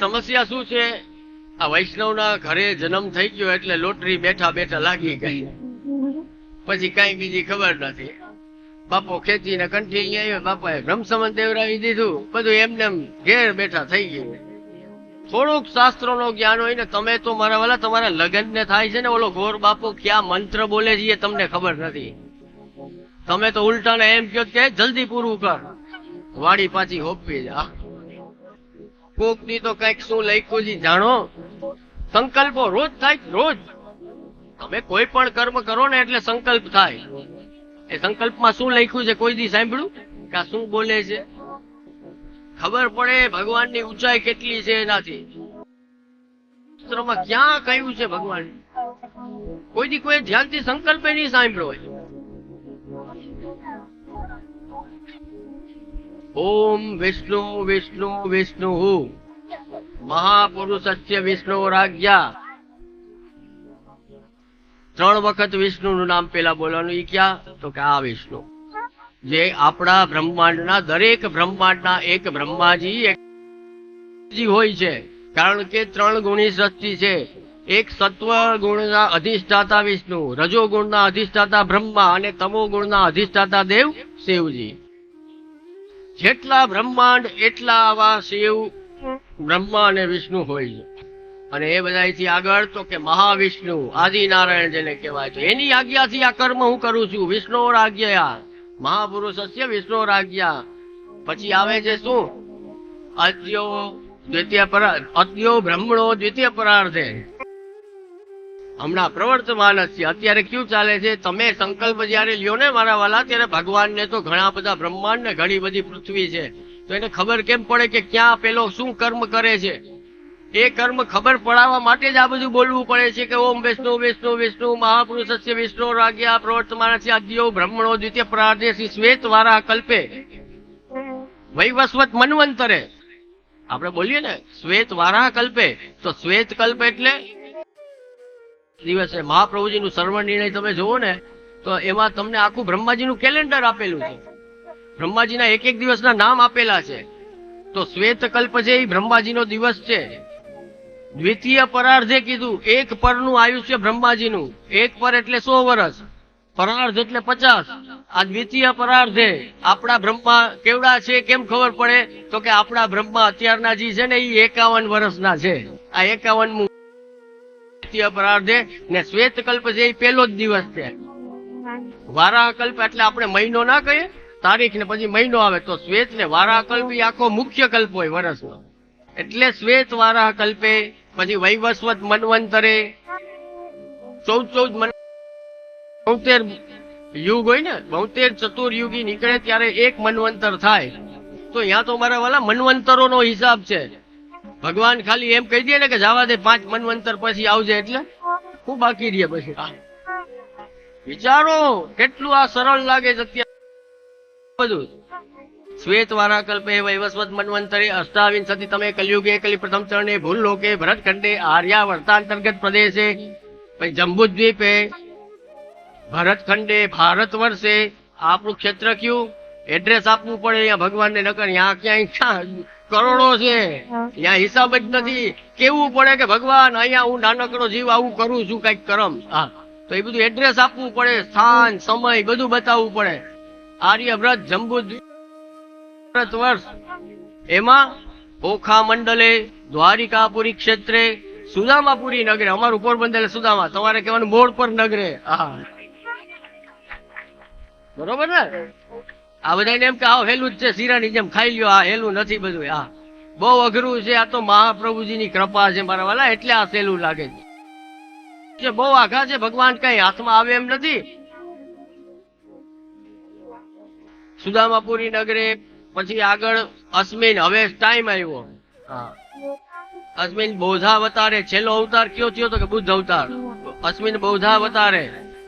સમસ્યા શું છે? આ વૈષ્ણવના ઘરે જન્મ થઈ ગયો એટલે લોટરી બેઠા બેઠા લાગી ગઈ. પછી કઈ બીજી ખબર નથી. બાપો ખેંચીને કંઠી અહીંયા આવ્યો, બાપાએ બ્રહ્મસમન દેવરાવી દીધું. બધું એમને એમ ઘેર બેઠા થઈ ગયું. થોડુંક શાસ્ત્રો નો જ્ઞાન હોય ને તમે તો મારા વાલા, તમારા લગ્ન ને થાય છે ને ઓલો ઘોર બાપો ક્યાં મંત્ર બોલે છે એ તમને ખબર નથી. તમે તો ઉલટાને એમ કહો કે જલ્દી પૂરું કર. વાડી પાછી હોપવી જા. કોકની તો કંઈક શું લખ્યું છે, જાણો? સંકલ્પો રોજ થાય રોજ. તમે કોઈ પણ કર્મ કરો ને એટલે સંકલ્પ થાય. એ સંકલ્પમાં શું લખ્યું છે, કોઈ દી સાંભળ્યું? કે આ શું બોલે છે? ખબર પડે ભગવાનની ઊંચાઈ કેટલી છે એનાથી. શાસ્ત્રોમાં ક્યાં કહ્યું છે ભગવાન? કોઈ દી કોઈ ધ્યાનથી સંકલ્પ નહીં સાંભળ્યો હોય. ઓમ વિષ્ણુ વિષ્ણુ વિષ્ણુ મહાપુરુષસ્ય વિષ્ણુ રાજ્યા ત્રણ વખત વિષ્ણુનું નામ પેલા બોલવાનું એ ક્યાં? તો કે આ વિષ્ણુ. જે આપણા બ્રહ્માંડના, દરેક બ્રહ્માંડના એક બ્રહ્માજી, એક હોય છે. કારણ કે ત્રણ ગુણી સૃષ્ટિ છે. એક સત્વ ગુણના અધિષ્ઠાતા વિષ્ણુ રજો ગુણના અધિષ્ઠાતા બ્રહ્મા અને તમો ગુણના અધિષ્ઠાતા દેવ શિવજી. જેટલા બ્રહ્માંડ, એટલા આવા શિવ, બ્રહ્મા અને વિષ્ણુ હોય છે. અને એ બધાથી આગળ તો કે મહાવિષ્ણુ, આદિનારાયણ જેને કહેવાય છે. એની આજ્ઞાથી આ કર્મ હું કરું છું. વિષ્ણુ આજ્ઞા મહાપુરુષસ્ય વિષ્ણુ આજ્ઞા પછી આવે છે શું? અદ્યો દ્વિતીય પરા અદ્યો બ્રહ્મણો દ્વિતીય પરાર્ધે હમણાં પ્રવર્તમાન છે અત્યારે કયું ચાલે છે? તમે સંકલ્પ જયારે લ્યો ને મારા વાલા, ત્યારે ભગવાનને તો ઘણા બધા બ્રહ્માંડ ને ઘણી બધી પૃથ્વી છે. તો એને ખબર કેમ પડે કે ક્યાં પેલો શું કર્મ કરે છે? એ કર્મ ખબર પડાવવા માટે જ આ બધું બોલવું પડે છે કે ઓમ વિષ્ણુ વિષ્ણુ વિષ્ણુ, મહાપુરુષસ્ય, વિષ્ણુ, રાજ્યા, પ્રવર્તમાન છે આદ્યો બ્રહ્મણો દ્વિતીય પ્રાર્ધે શ્વેત વારા કલ્પે. વૈવસ્વત મનવંતરે. આપણે બોલીએ ને, શ્વેત વારાહ કલ્પે. તો શ્વેત કલ્પ એટલે દિવસે મહાપ્રભુજીનું સર્વ નિર્ણય તમે જુઓ ને, તો એમાં તમને આખું બ્રહ્માજીનું કેલેન્ડર આપેલું છે. બ્રહ્માજીના એક એક દિવસના નામ આપેલા છે. તો શ્વેત કલ્પ છે એ બ્રહ્માજીનો દિવસ છે. દ્વિતીય પરાર્ધે કીધું, એક પરનું આયુષ્ય બ્રહ્માજીનું, એક પર એટલે સો વર્ષ પરાર્ધ એટલે પચાસ. આ દ્વિતીય પરાર્ધે આપણા બ્રહ્મા કેવડા છે, કેમ ખબર પડે? તો કે આપણા બ્રહ્મા અત્યારના જે છે ને એ એકાવન વર્ષના છે. આ એકાવન દ્વિતીય પરાર્ધે ને શ્વેત કલ્પ છે એ પહેલો જ દિવસ છે. વારાહ કલ્પ એટલે આપણે મહિનો ના કહીએ, તારીખ ને પછી મહિનો આવે તો શ્વેત ને વારાહ કલ્પ આખો મુખ્ય કલ્પ હોય વર્ષનો. એટલે શ્વેત વારાહ કલ્પે પછી વૈવસ્વત મનવંતરે ચૌદ ચૌદ મન બોતેર યુગ હોય ને બોતેર ચતુર્યુગી નીકળે ત્યારે એક મનવંતર થાય. તો અહીંયા તો મારા વાલા મનવંતરો નો હિસાબ છે. ભગવાન ખાલી એમ કહી દે ને કે જવા દે, પાંચ મનવંતર પછી આવજે એટલે. હું બાકી રહે પછી. વિચારો, કેટલું આ સરળ લાગે છે અત્યારે. બધું. શ્વેત વારા કલ્પે વૈવસ્વત મનવંતરે અષ્ટાવીન સતી તમે કલયુગે કલી પ્રથમ ચરણે ભૂલ લોકે ભરતખંડે આર્યા વર્તાંતર્ગત પ્રદેશે, પછી જંબુદ્વીપે, ભરતખંડે ભારત વર્ષે, આપણું ક્ષેત્ર કયું? એડ્રેસ આપવું પડે અહીંયા ભગવાનને, નકર અહીંયા ક્યાંય ક્યાં કરોડો છે. ત્યાં હિસાબ જ નથી. કેવું પડે કે ભગવાન અહીંયા હું નાનકડો જીવ આવું કરું છું કંઈક કરમ. હા. તો એ બધું એડ્રેસ આપવું પડે. સ્થાન સમય બધું બતાવવું પડે. આર્યવ્રત જંબુ વ્રત વર્ષ. એમાં ઓખા મંડલે દ્વારિકાપુરી ક્ષેત્રે સુદામાપુરી નગરે અમારું પોરબંદર સુદામા તમારે કહેવાનું મોડ પર નગરે. હા. બરોબર ને? આ બધાને એમ કે આ હેલું જ છે, શીરાની જેમ ખાઈ લ્યો, આ હેલું નથી બધું, આ બહુ અઘરું છે, આ તો મહાપ્રભુજીની કૃપા છે મારા વાલા, એટલે આ સહેલું લાગે છે. બહુ આઘા છે, ભગવાન કઈ હાથમાં આવે એમ નથી. સુદામાપુરી નગરે પછી આગળ અશ્મિન, હવે ટાઈમ આવ્યો. હા. અશ્મિન બૌદ્ધા અવતારે છેલ્લો અવતાર કયો થયો તો કે બુદ્ધ અવતાર? અશ્મિન બૌધા અવતારે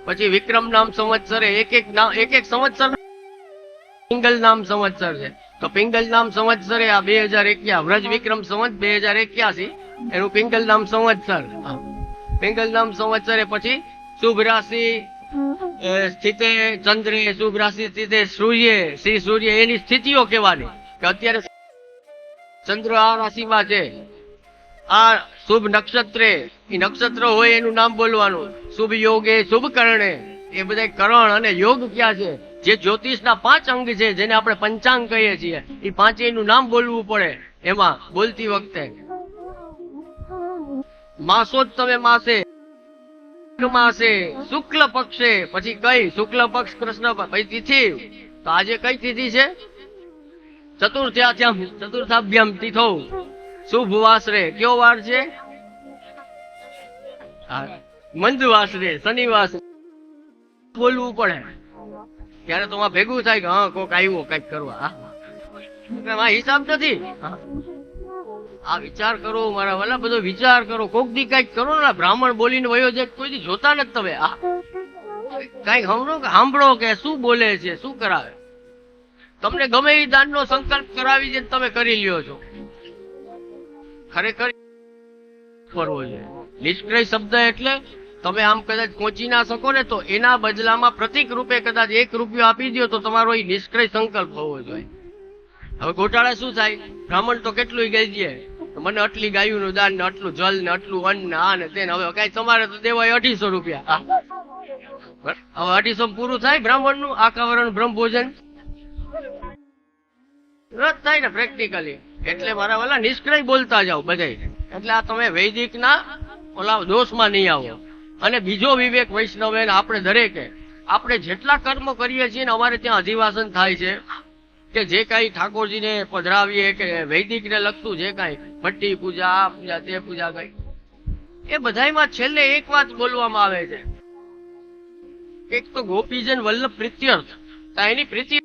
પછી વિક્રમ નામ સંવત્સરે, એક એક નામ એક એક સંવત્સર પિંગલ નામ સંવત્સર છે. તો પિંગલ નામ સંવત્સરે આ બે હજાર એક્યા, વ્રજ વિક્રમ સંવત બે હજાર એક્યાસી, એનું પિંગલ નામ સંવત્સર. પિંગલ નામ સંવત્સરે પછી શુભ રાશિ સ્થિતે ચંદ્રે શુભ રાશિ સ્થિતે સૂર્ય, શ્રી સૂર્ય એની સ્થિતિઓ કહેવાની કે અત્યારે ચંદ્ર આ રાશિમાં છે. આ શુભ નક્ષત્રે, એ નક્ષત્ર હોય એનું નામ બોલવાનું. શુભ યોગે શુભ કરણે. એ બધા કરણ અને યોગ ક્યાં છે? જે જ્યોતિષના પાંચ અંગ છે, જેને આપણે પંચાંગ કહીએ છીએ, એ પાંચેયનું નામ બોલવું પડે. એમાં બોલતી વખતે માસો જ તમે માસે માસે શુક્લ પક્ષે, પછી કઈ? શુક્લ પક્ષ કૃષ્ણ પછી તિથિ. તો આજે કઈ તિથિ છે? ચતુર્થ્યાથ્યામ ચતુર્થાભ્યમ તિથો. શુભ વાસરે કયો વાર છે? મંદ વાસરે શનિવાસ બોલવું પડે. ત્યારે તો ભેગું થાય કે, હા, કોક આવ્યો કંઈક કરવા. હિસાબ નથી. આ વિચાર કરો, મારા વાલા, બધો વિચાર કરો. કોક દી કંઈક કરો ને બ્રાહ્મણ બોલીને વયો જાય કોઈ દી જોતા નથી તમે. આ કંઈક સાંભળો કે સાંભળો કે શું બોલે છે, શું કરાવે. તમને ગમે એ દાનનો સંકલ્પ કરાવી છે તમે કરી લ્યો છો. ખરેખર કરવો છે. નિષ્ક્રય શબ્દ એટલે તમે આમ કદાચ પહોંચી ના શકો ને તો એના બદલામાં પ્રતિક રૂપે કદાચ એક રૂપિયો આપી દો તો તમારો એ નિષ્ક્રય સંકલ્પ હોવો જોઈએ. હવે ગોટાળા શું થાય? બ્રાહ્મણ તો કેટલું ગઈ મને આટલી ગાયુંનું દાન ને આટલું જલ ને આટલું અન્ન ને આ ને તેને હવે કઈ તમારે તો દેવાય અઢીસો રૂપિયા. હવે અઢીસો પૂરું થાય બ્રાહ્મણનું આકાવરણ બ્રહ્મ ભોજન? રદ થાય ને પ્રેક્ટિકલી એટલે મારા વાલા નિષ્ક્રય બોલતા જાઓ બધા એટલે આ તમે વૈદિક ના ઓલા દોષમાં નહીં આવો. અને બીજો વિવેક વૈષ્ણવ આપણે દરેકે, આપણે જેટલા કર્મ કરીએ છીએ ને અમારે ત્યાં અધિવાસન થાય છે, કે જે કાંઈ ઠાકોરજીને પધરાવીએ, કે વૈદિકને લગતું જે કાંઈ, ભટ્ટી પૂજા, આ પૂજા, તે પૂજા કઈ, એ બધામાં છેલ્લે એક વાત બોલવામાં આવે છે. એક તો ગોપીજન વલ્લભ પ્રીત્યર્થ એની પ્રીતિ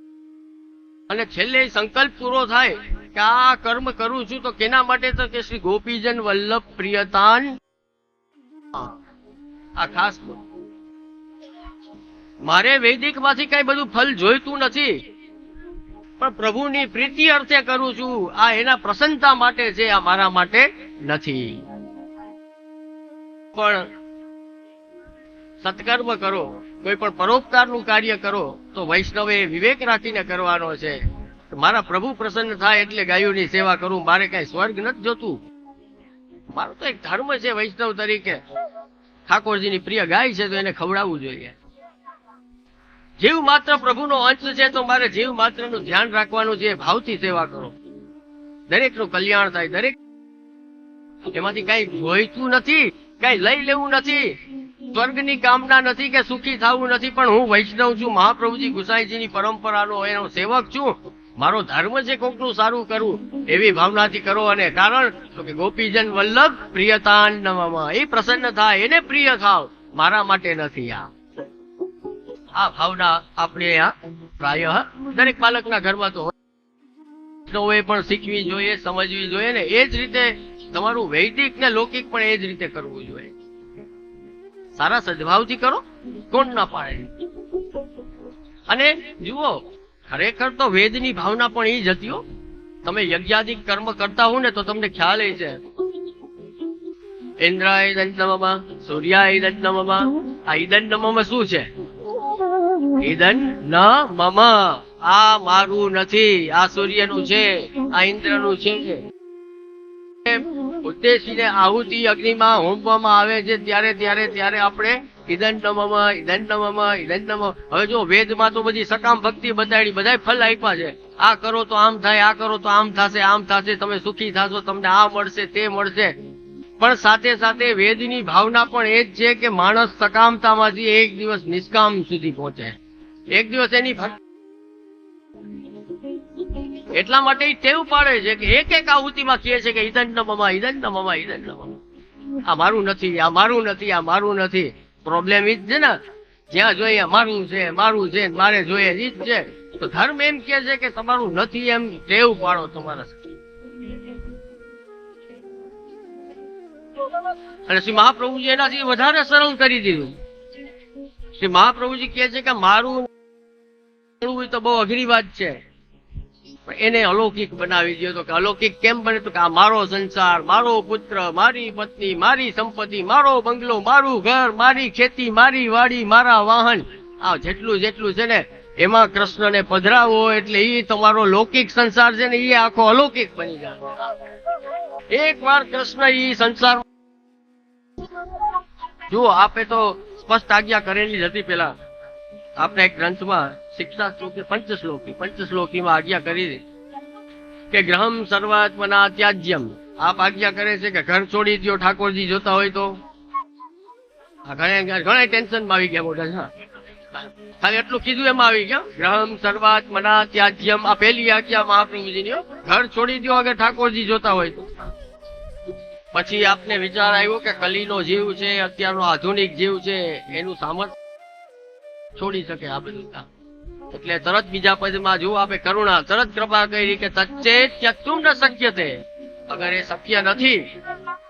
અને છેલ્લે સંકલ્પ પૂરો થાય કે આ કર્મ કરું છું તો કેના માટે તો કે શ્રી ગોપીજન વલ્લભ પ્રિયતાન. આ ખાસ મારે વૈદિકમાંથી કઈ બધું ફલ જોઈતું નથી, પણ પ્રભુની પ્રીતિ અર્થે કરું છું, આ એના પ્રસન્નતા માટે છે, આ મારા માટે નથી. પણ સત્કર્મ કરો, કોઈ પણ પરોપકારનું કાર્ય કરો, તો વૈષ્ણવે વિવેક રાખીને કરવાનો છે. મારા પ્રભુ પ્રસન્ન થાય એટલે ગાયોની સેવા કરું, મારે કઈ સ્વર્ગ નથી જોતું. મારો તો એક ધર્મ છે વૈષ્ણવ તરીકે. ઠાકોરજીની પ્રિય ગાય છે તો એને ખવડાવવું જોઈએ. જીવ માત્ર પ્રભુનો અંશ છે તો મારે જીવ માત્રનું ધ્યાન રાખવાનું છે, ભાવથી સેવા કરો. દરેકનું કલ્યાણ થાય, દરેક એમાંથી કઈ જોઈતું નથી, કઈ લઈ લેવું નથી, સ્વર્ગની કામના નથી કે સુખી થવું નથી, પણ હું વૈષ્ણવ છું, મહાપ્રભુજી ગુસાઈજીની પરંપરાનો એનો સેવક છું. મારો ધર્મ છે કોકનું સારું કરવું એવી ભાવનાથી કરો અને કારણ તો કે ગોપીજન વલ્લભ પ્રિયતાન નમઃ. એ પ્રસન્ન થાય, એને પ્રિય થાવ. મારા માટે નથી આ. આ ભાવના આપણે આ પ્રાય દરેક બાળકના ઘરમાં તો હોય. પણ શીખવી જોઈએ, સમજવી જોઈએ ને એ જ રીતે તમારું વૈદિક ને લૌકિક પણ એ જ રીતે કરવું જોઈએ. સારા સદભાવથી કરો, કોણ ના પાડે? અને જુઓ ખરેખર તો વેદની ભાવના પણ એ જ હતી તમે યજ્ઞાદિક કર્મ કરતા હો ને તો તમને ખ્યાલ એ છે. ઇન્દ્રાય દંડમમાં સૂર્યાય દંડમમાં આ ઈદંડમમાં શું છે? ઈદન ન મમ આ મારું નથી, આ સૂર્યનું છે, આ ઇન્દ્રનું છે. ઉદ્દેશીને આહુતિ અગ્નિમાં હોમવામાં આવે છે, ત્યારે ત્યારે ત્યારે આપણે નમમ ઈદન નમઃ. હવે જો વેદમાં તો બધી સકામ પણ સાથે સાથે વેદની ભાવના પણ એ જ છે કે માણસ સકામતામાંથી એક દિવસ નિષ્કામ સુધી પહોંચે. એક દિવસ એની એટલા માટે ટેવ પાડે છે કે એક એક આહુતિમાં કહે છે કે નમમાં ઈદન નમમાં આ મારું નથી, આ મારું નથી, આ મારું નથી. પ્રોબ્લેમ ઈ જ છે ને. જ્યાં જોઈએ મારું છે મારું છે, મારે જોઈએ ઈ જ છે. તો ધર્મ એમ કે છે કે તમારું નથી એમ ટેવ પાડો તમારા અને શ્રી મહાપ્રભુજી એનાથી વધારે સરળ કરી દીધું. શ્રી મહાપ્રભુજી કહે છે કે મારું તો બહુ અઘરી વાત છે. એને અલૌકિક બનાવી દો તો કે અલૌકિક કેમ બને? તો કે આ મારો સંસાર, મારો પુત્ર, મારી પત્ની, મારી સંપત્તિ, મારો બંગલો, મારું ઘર, મારી ખેતી, મારી વાડી, મારા વાહન. આ જેટલું જેટલું છે ને, એમાં કૃષ્ણને પધરાવો એટલે એ તમારો લૌકિક સંસાર છે ને એ આખો અલૌકિક બની જાય. એક વાર કૃષ્ણ એ સંસાર જો આપે તો સ્પષ્ટ આજ્ઞા કરેલી જ હતી પેલા. આપણે ગ્રંથમાં શિક્ષા શ્લોકી, પંચશ્લોકી, પંચશ્લોકીમાં આજ્ઞા કરી કે ગ્રહમ સર્વાત્મના ત્યાજ્યમ. આપ આજ્ઞા કરે છે કે ઘર છોડી દો ઠાકોરજી જોતા હોય તો. ઘણા ઘણા ટેન્શનમાં આવી ગયા મોટા હા ખાલી એટલું કીધું એમાં આવી ગયા. ગ્રહમ સર્વાત્મના ત્યાજ્યમ. આ પહેલી આજ્ઞા મહાપ્રભુજીની. ઘર છોડી દો અગર ઠાકોરજી જોતા હોય તો. પછી આપને વિચાર આવ્યો કે કલીનો જીવ છે, અત્યારનો આધુનિક જીવ છે, એનું સામર્થ્ય છોડી શકે આ બધું એટલે તરત બીજા પદમાં જુઓ, આપે કરુણા, તરત કૃપા કરી કે તચ્ચે ત્યક્તુમ ન શક્ય તે અગર એ શક્ય નથી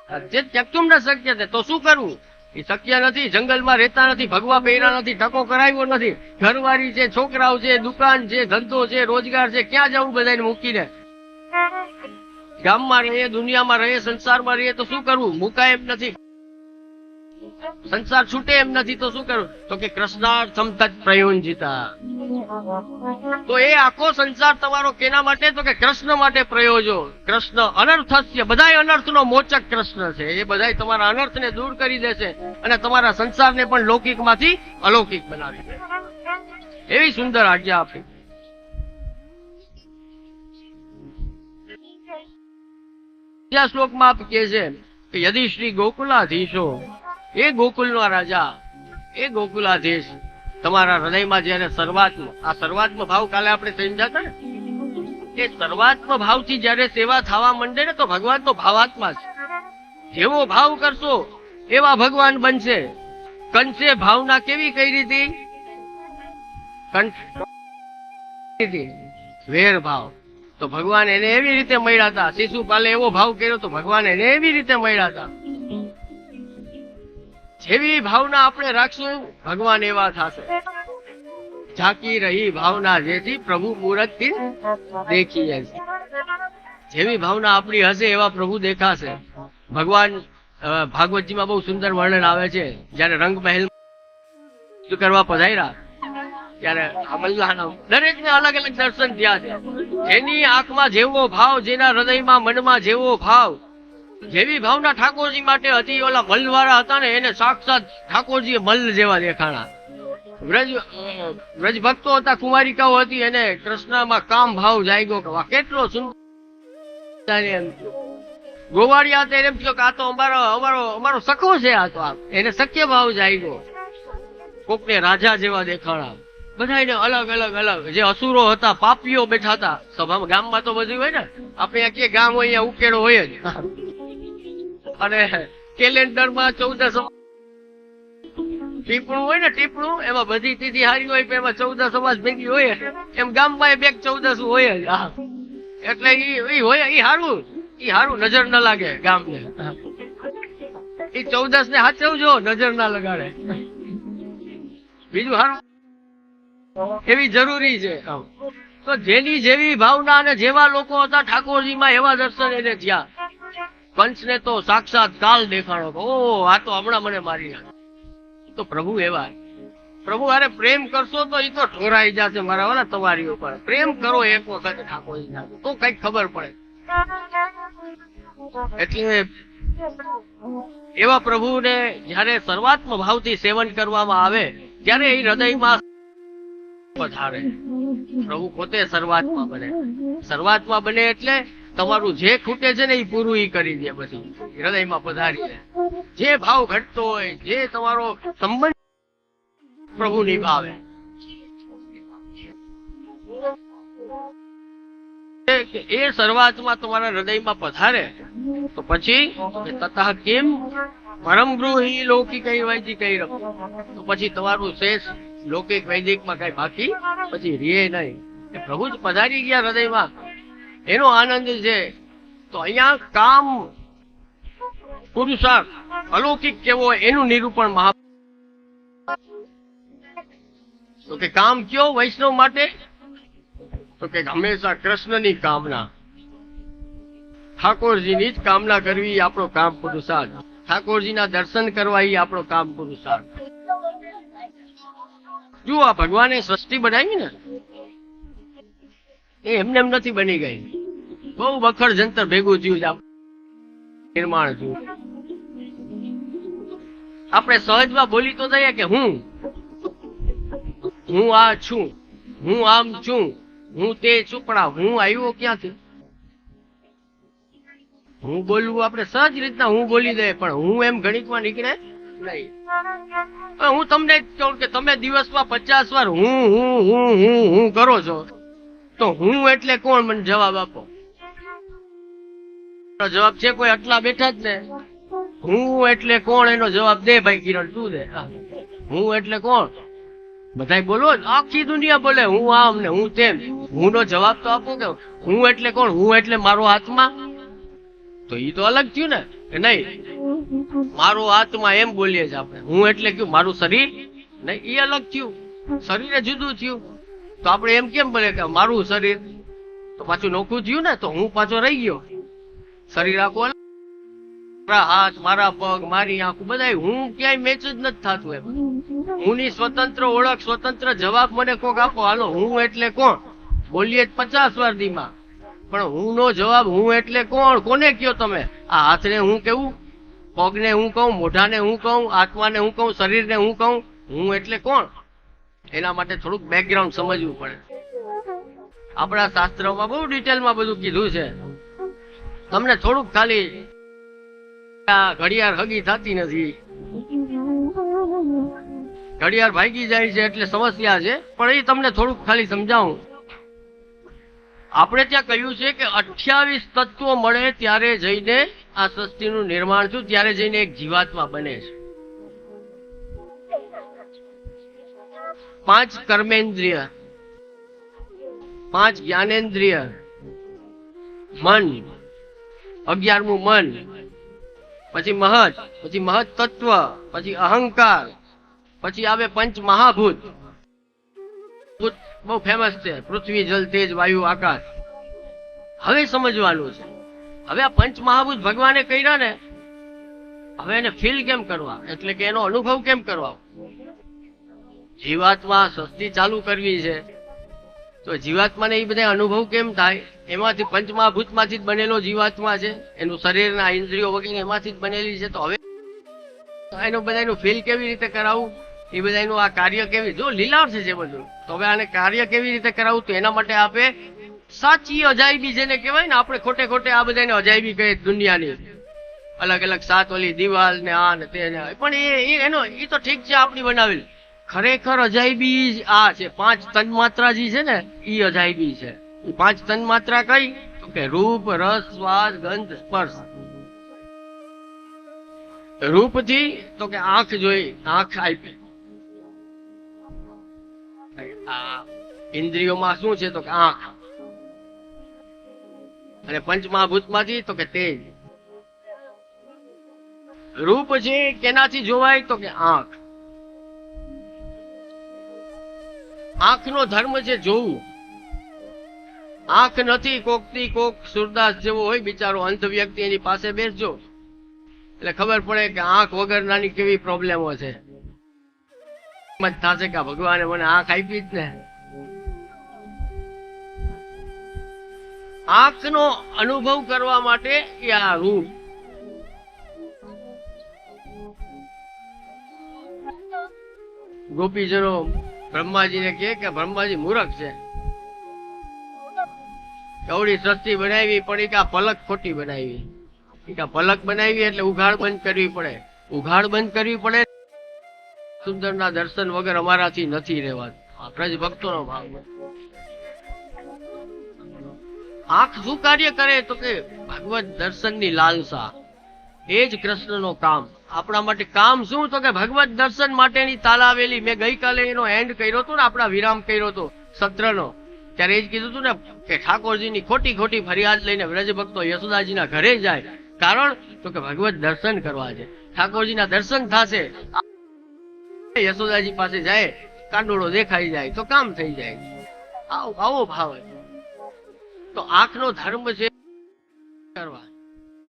તચ્ચે ત્યક્તુમ ન શક્ય તે તો શું કરવું એ શક્ય નથી, જંગલમાં રહેતા નથી, ભગવા પહેરા નથી ટકો કરાવ્યો નથી. ઘરવાળી છે, છોકરાઓ છે, દુકાન છે, ધંધો છે, રોજગાર છે, ક્યાં જવું બધાને મૂકીને? ગામમાં રહીએ, દુનિયામાં રહીએ, સંસારમાં રહીએ, તો શું કરવું મુકાય એમ નથી. સંસાર છૂટે એમ નથી, તો શું કરું? તો કે કૃષ્ણાર્થમ તત્ પ્રયોજિતા. તો એ આખો સંસાર તમારો કેના માટે? તો કે કૃષ્ણ માટે પ્રયોજો કૃષ્ણ અનર્થસ્ય, બધાય અનર્થનો મોચક કૃષ્ણ છે. એ બધા તમારા અનર્થને દૂર કરી દેશે અને તમારા સંસારને પણ લૌકિકમાંથી અલૌકિક બનાવી દે. એવી સુંદર આજ્ઞા આપી. શ્લોકમાં આપ કે છે કે, યદિ શ્રી ગોકુલાધીશો એ ગોકુલનો રાજા, એ ગોકુલાધીશ, તમારા હૃદયમાં જ્યારે સર્વાત્મ, આ સર્વાત્મ ભાવ કાલે આપણે સમજાતા ને? એ સર્વાત્મ ભાવથી જ્યારે સેવા થવા માંડે ને તો ભગવાન તો ભાવાત્મા છે. જેવો ભાવ કરશો, એવા ભગવાન બનશે. કંસે ભાવના કેવી હતી? કંસ હતી. વેર ભાવ. તો ભગવાન એને એવી રીતે મળ્યા હતા. શિશુપાલે એવો ભાવ કર્યો તો ભગવાન એને એવી રીતે મળ્યા હતા. જેવી ભાવના આપણે રાખશું, ભગવાન એવા થશે. ઝાંકી રહી ભાવના જેથી પ્રભુ મુહૂર્ત દેખીએ જેવી ભાવના આપણી હશે એવા પ્રભુ દેખાશે. ભગવાન ભાગવતજીમાં બહુ સુંદર વર્ણન આવે છે. જ્યારે રંગ મહેલ કરવા પધાર્યા, ત્યારે દરેક દરેકને અલગ અલગ દર્શન થયા છે. જેની આંખમાં જેવો ભાવ, જેના હૃદયમાં મનમાં જેવો ભાવ જેવી ભાવના ઠાકોરજી માટે હતી, ઓલા મલવાળા હતા ને, એને સાક્ષાત ઠાકોરજી મલ જેવા દેખાણા. વ્રજ વ્રજ ભક્તો હતા કુમારિકાઓ હતી, એને કૃષ્ણમાં કામ ભાવ જાગ્યો કે વા કેટલો સુંદર ગોવાળિયા હતા એમ થયું કે, આ તો અમારો અમારો અમારો સખો છે આ તો એને શક્ય ભાવ જાગ્યો. કોકને રાજા જેવા દેખાણા. બધાને અલગ અલગ અલગ. જે અસુરો હતા, પાપીઓ બેઠા હતા. સભામાં ગામમાં તો બધું હોય ને. આપણે અહીંયા ગામ હોય, અહીંયા ઉકેડો હોય જ. અને કેલેન્ડરમાં ચૌદસ ટીપણું હોય ને, ટીપણું, એમાં બધી તિથિ હારી હોય એમાં ચૌદસ સમાજ ભેગી હોય. એમ ગામમાં બે ચૌદસ હોય જ. એટલે ઈ હોય, ઈ હારું ઈ હારું, નજર ન લાગે ગામને. ઈ ચૌદસ ને હાચવજો, નજર ના લગાડે. બીજું હારું. એવી જરૂરી છે. તો જેની જેવી ભાવના અને જેવા લોકો હતા ઠાકોરજીમાં એવા દર્શન એને થયા. કંસને તો સાક્ષાત કાલ દેખાણો કે, ઓહ આ તો હમણાં મને મારી તો પ્રભુ એવા પ્રભુ અરે પ્રેમ કરશો તો એ તો ઠોરાઈ જશે મારા વાલા તમારી ઉપર. પ્રેમ કરો એક વખત ઠાકોરજી ના તો કંઈક ખબર પડે. એટલે એવા પ્રભુને જ્યારે સર્વાત્મ ભાવથી સેવન કરવામાં આવે ત્યારે એ હૃદયમાં પધારે પ્રભુ પોતે સર્વાત્મા બને. સર્વાત્મા બને એટલે તમારું જે ખૂટે છે ને એ પૂરું કરી દે બધું. હૃદયમાં પધારી દે. જે ભાવ ઘટતો હોય, જે તમારો સંબંધ પ્રભુ નિભાવે. એ- શરૂઆતમાં તમારા હૃદયમાં પધારે, તો પછી તથા કેમ પરમ ગૃહી લૌકિક વૈદિક તો પછી તમારું શેષ લૌકિક વૈદિકમાં કઈ બાકી પછી રે નહીં. પ્રભુ જ પધારી ગયા હૃદયમાં. એનો આનંદ છે તો અહીંયા કામ પુરુષાર્થ, અલૌકિક કેવો એનું નિરૂપણ મહા તો કે કામ કયો વૈષ્ણવ માટે? તો કે હંમેશા કૃષ્ણની કામના. ઠાકોરજીની જ કામના કરવી આપણો કામ પુરુષાર્થ. ઠાકોરજીના દર્શન કરવા એ આપણો કામ પુરુષાર્થ. જુઓ ભગવાને સૃષ્ટિ બનાવી ને. એ એમને એમ નથી બની ગઈ. બહુ વખત જંતર ભેગું થયું છે. નિર્માણ છું આપણે સહજમાં બોલી તો દઈએ કે હું? હું આ છું. હું આમ છું. હું તે છું, પણ હું આવ્યો ક્યાંથી? હું બોલવું આપણે સહજ રીતના હું બોલી દે પણ હું એમ ગણિતમાં નીકળે નહીં. હું તમને કહું કે તમે દિવસમાં પચાસ વાર હું હું હું હું હું કરો છો. તો હું એટલે કોણ? મને જવાબ આપો. જવાબ છે કોઈ આટલા બેઠા જ ને? હું એટલે કોણ? એનો જવાબ દે ભાઈ કિરણ, તું દે. હું. એટલે કોણ? બધાય બોલો આખી દુનિયા બોલે, હું આમ ને હું તેમ. હું નો જવાબ તો આપો કે હું એટલે કોણ? હું એટલે મારો આત્મા? તો એ તો અલગ થયું ને, કે નહીં? મારો આત્મા એમ બોલીએ છીએ આપણે. હું એટલે કયું? મારું શરીર? નહીં એ અલગ થયું. શરીરે જુદું થયું. તો આપણે એમ કેમ બોલે કે મારું શરીર? તો પાછું નોખું થયું ને, તો હું પાછો રહી ગયો. શરીર આખું. મારા હાથ, મારા પગ, મારી આંખું બધા હું ક્યાંય મેચ જ નથી થતું એમ. હુંની સ્વતંત્ર ઓળખ, સ્વતંત્ર જવાબ મને કોક આપો. હાલો, હું એટલે કોણ? બોલીએ પચાસ વાર દીમાં પણ હું નો જવાબ હું એટલે કોણ? કોને કયો તમે? આ હાથને હું કેવું? પગને હું કહું, મોઢાને હું કહું, આત્માને હું કહું, શરીરને હું કહું? હું એટલે કોણ? એના માટે થોડુંક બેકગ્રાઉન્ડ સમજવું પડે. આપણા શાસ્ત્રોમાં બહુ ડિટેલમાં બધું કીધું છે. તમને થોડુંક ખાલી આ ઘડિયાળ હગી થતી નથી. ઘડિયાળ ભાગી જાય છે એટલે સમસ્યા છે, પણ એ તમને થોડુંક ખાલી સમજાવું. આપણે ત્યાં કહ્યું છે કે અઠ્યાવીસ તત્વો મળે ત્યારે જઈને આ સૃષ્ટિનું નિર્માણ થયું, ત્યારે જઈને એક જીવાત્મા બને છે. પાંચ કર્મેન્દ્રિય, પાંચ જ્ઞાનેન્દ્રિય, મન અગિયારમું મન, પછી મહત પછી મહત તત્વ, પછી અહંકાર, પછી આવે પંચ મહાભૂત. ભૂત બહુ ફેમસ છે, પૃથ્વી, જલ, તેજ, વાયુ, આકાશ. હવે સમજવાનું છે. હવે આ પંચ મહાભૂત ભગવાને કર્યા ને, હવે એને ફીલ કેમ કરવા? એટલે કે એનો અનુભવ કેમ કરવા? જીવાત્મા સસ્તી ચાલુ કરવી છે. તો જીવાત્માને એ બધા અનુભવ કેમ થાય? એમાંથી પંચમહાભૂતમાંથી જ બનેલો જીવાત્મા છે? એનું શરીરના ઇન્દ્રિયો વગેરે એમાંથી જ બનેલી છે? તો હવે એનું બધાનું ફીલ કેવી રીતે કરાવવું એ બધાનું આ કાર્ય કેવી જો લીલાવ છે બધું, તો હવે આને કાર્ય કેવી રીતે કરાવવું તો એના માટે આપે સાચી અજાયબી જેને કહેવાય ને, આપણે ખોટે ખોટે આ બધાને અજાયબી કહે દુનિયાની. અલગ અલગ સાત ઓલી દિવાલ ને આ ને તે પણ એ એનો, એ તો ઠીક છે આપણી બનાવેલી. ખરેખર અજાયબી આ છે. પાંચ તન્માત્રા જે છે ને એ અજાયબી છે. પાંચ તન્માત્રા કઈ? તો કે રૂપ, રસ, સ્વાદ, ગંધ, સ્પર્શ. રૂપથી તો કે આંખ જોઈ, આંખ આપી આ ઇન્દ્રિયોમાં શું છે? તો કે આંખ. અને પંચમહાભૂતમાંથી તો કે તેજ. રૂપ છે કેનાથી જોવાય? તો કે આંખ. આંખનો ધર્મ છે જોવું. આંખ નથી, કોકથી કોક સુરદાસ જેવો હોય બિચારો અંધ વ્યક્તિ એની પાસે બેસજો. એટલે ખબર પડે કે આંખ વગરનાની કેવી પ્રોબ્લેમો છે. થાશે થશે કે ભગવાને મને આંખ આપી જ ને. આંખનો અનુભવ કરવા માટે એ આ રૂપ ગોપીજનો બ્રહ્માજીને કહે કે બ્રહ્માજી મૂરખ છે. કવડી સસ્તી બનાવી, પણ આ પલક ખોટી બનાવી. કે પલક બનાવી એટલે ઉઘાડ બંધ કરવી પડે. ઉઘાડ બંધ કરવી પડે. સુંદરના દર્શન વગર અમારાથી નથી રહેવાતું. આપણે જ ભક્તોનો ભાવ. આંખ શું કાર્ય કરે તો કે ભગવત દર્શનની લાલસા. એ જ કૃષ્ણનો કામ. આપણા માટે કામ શું? તો કે ભગવત દર્શન માટેની તાલાવેલી મેં ગઈકાલે એનો એન્ડ કર્યો હતો ને, આપણા વિરામ કર્યો હતો સત્રનો. ત્યારે એ જ કીધું હતું ને, કે ઠાકોરજીની ખોટી ખોટી ફરિયાદ લઈને વ્રજ ભક્તો યશોદાજીના ઘરે જાય. કારણ તો કે ભગવત દર્શન કરવા છે. ઠાકોરજીના દર્શન થશે. યશોદાજી પાસે જાય, કાંડોળો દેખાઈ જાય, તો કામ થઈ જાય. આવો આવો ભાવ. તો આંખનો ધર્મ છે કરવા.